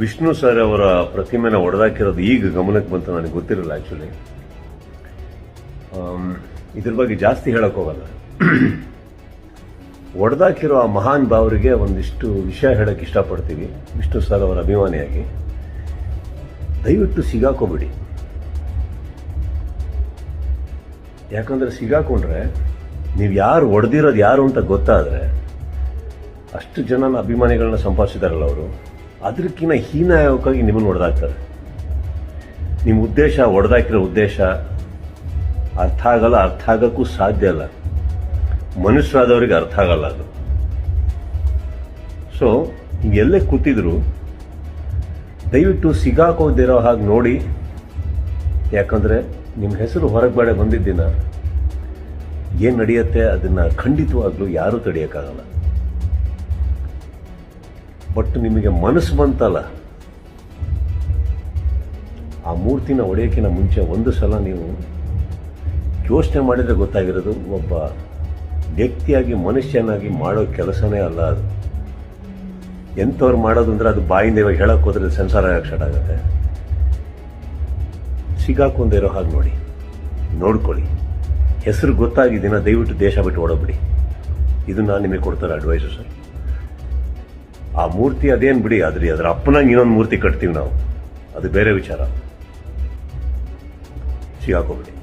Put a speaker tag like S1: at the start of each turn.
S1: Vishnu sir ಅವರ ಪ್ರತಿಮೆನ ಒಡೆದಾಕಿರೋದು ಈಗ ಗಮನಕ್ಕೆ ಬಂತು ನನಗೆ ಗೊತ್ತಿರಲಿಲ್ಲ ಆ್ಯಕ್ಚುಲಿ ಇದ್ರ ಬಗ್ಗೆ ಜಾಸ್ತಿ ಹೇಳಕ್ ಹೋಗಲ್ಲ. ಒಡೆದಾಕಿರೋ ಆ ಮಹಾನ್ ಭಾವರಿಗೆ ಒಂದಿಷ್ಟು ವಿಷಯ ಹೇಳಕ್ ಇಷ್ಟಪಡ್ತೀವಿ, ವಿಷ್ಣು ಸರ್ ಅವರ ಅಭಿಮಾನಿಯಾಗಿ. ದಯವಿಟ್ಟು ಸಿಗಾಕೋಬಿಡಿ. ಯಾಕಂದ್ರೆ ಸಿಗಾಕೊಂಡ್ರೆ ನೀವು ಯಾರು ಒಡೆದಿರೋದು ಯಾರು ಅಂತ ಗೊತ್ತಾದ್ರೆ ಅಷ್ಟು ಜನ ಅಭಿಮಾನಿಗಳನ್ನ ಸಂಪಾದಿಸಿದಾರಲ್ಲ ಅವರು. ಅದಕ್ಕಿಂತ ಹೀನಾಯಕವಾಗಿ ನಿಮ್ಮನ್ನು ಹೊಡೆದಾಕ್ತಾರೆ ನಿಮ್ಮ ಉದ್ದೇಶ ಹೊಡೆದಾಕಿರೋ ಉದ್ದೇಶ ಅರ್ಥ ಆಗಲ್ಲ, ಅರ್ಥ ಆಗೋಕ್ಕೂ ಸಾಧ್ಯ ಅಲ್ಲ ಮನುಷ್ಯರಾದವರಿಗೆ ಅರ್ಥ ಆಗಲ್ಲ ಅದು. ಸೊ ಎಲ್ಲೇ ಕೂತಿದ್ರು. ದಯವಿಟ್ಟು ಸಿಗಾಕೋದಿರೋ ಹಾಗೆ ನೋಡಿ. ಯಾಕಂದರೆ ನಿಮ್ಮ ಹೆಸರು ಹೊರಗೆ ಬೇಡ ಬಂದಿದ್ದಿನ ಏನು ನಡೆಯುತ್ತೆ ಅದನ್ನು ಖಂಡಿತವಾಗ್ಲೂ ಯಾರೂ ತಡೆಯೋಕ್ಕಾಗಲ್ಲ ಬಟ್ ನಿಮಗೆ ಮನಸ್ಸು ಬಂತಲ್ಲ, ಆ ಮೂರ್ತಿನ ಒಡೆಯೋಕ್ಕಿಂತ ಮುಂಚೆ ಒಂದು ಸಲ ನೀವು ಯೋಚನೆ ಮಾಡಿದ್ರೆ ಗೊತ್ತಾಗಿರೋದು ಒಬ್ಬ ವ್ಯಕ್ತಿಯಾಗಿ, ಮನುಷ್ಯನಾಗಿ ಮಾಡೋ ಕೆಲಸನೇ ಅಲ್ಲ ಅದು. ಎಂಥವ್ರು ಮಾಡೋದು ಅಂದ್ರೆ ಅದು ಬಾಯಿಂದ ಇವಾಗ ಹೇಳಕ್ ಹೋದ್ರೆ ಸಂಸಾರ ಸ್ಟಾರ್ಟ್ ಆಗುತ್ತೆ? ಸಿಗಾಕೊಂಡಿರೋ ಹಾಗೆ ನೋಡಿ, ನೋಡ್ಕೊಳ್ಳಿ. ಹೆಸರು ಗೊತ್ತಾಗಿದ್ದೀನ ದಯವಿಟ್ಟು ದೇಶ ಬಿಟ್ಟು ಓಡೋಬಿಡಿ ಇದು ನಾನು ನಿಮಗೆ ಕೊಡ್ತಾರೆ ಅಡ್ವೈಸು ಸರ್ ಆ ಮೂರ್ತಿ ಅದೇನು ಬಿಡಿ ಅದ್ರಿ ಅದ್ರ ಅಪ್ಪನಾಗ ಇನ್ನೊಂದು ಮೂರ್ತಿ ಕಟ್ತೀವಿ ನಾವು. ಅದು ಬೇರೆ ವಿಚಾರ. ಸಿಗಾಕೋಬಿಡಿ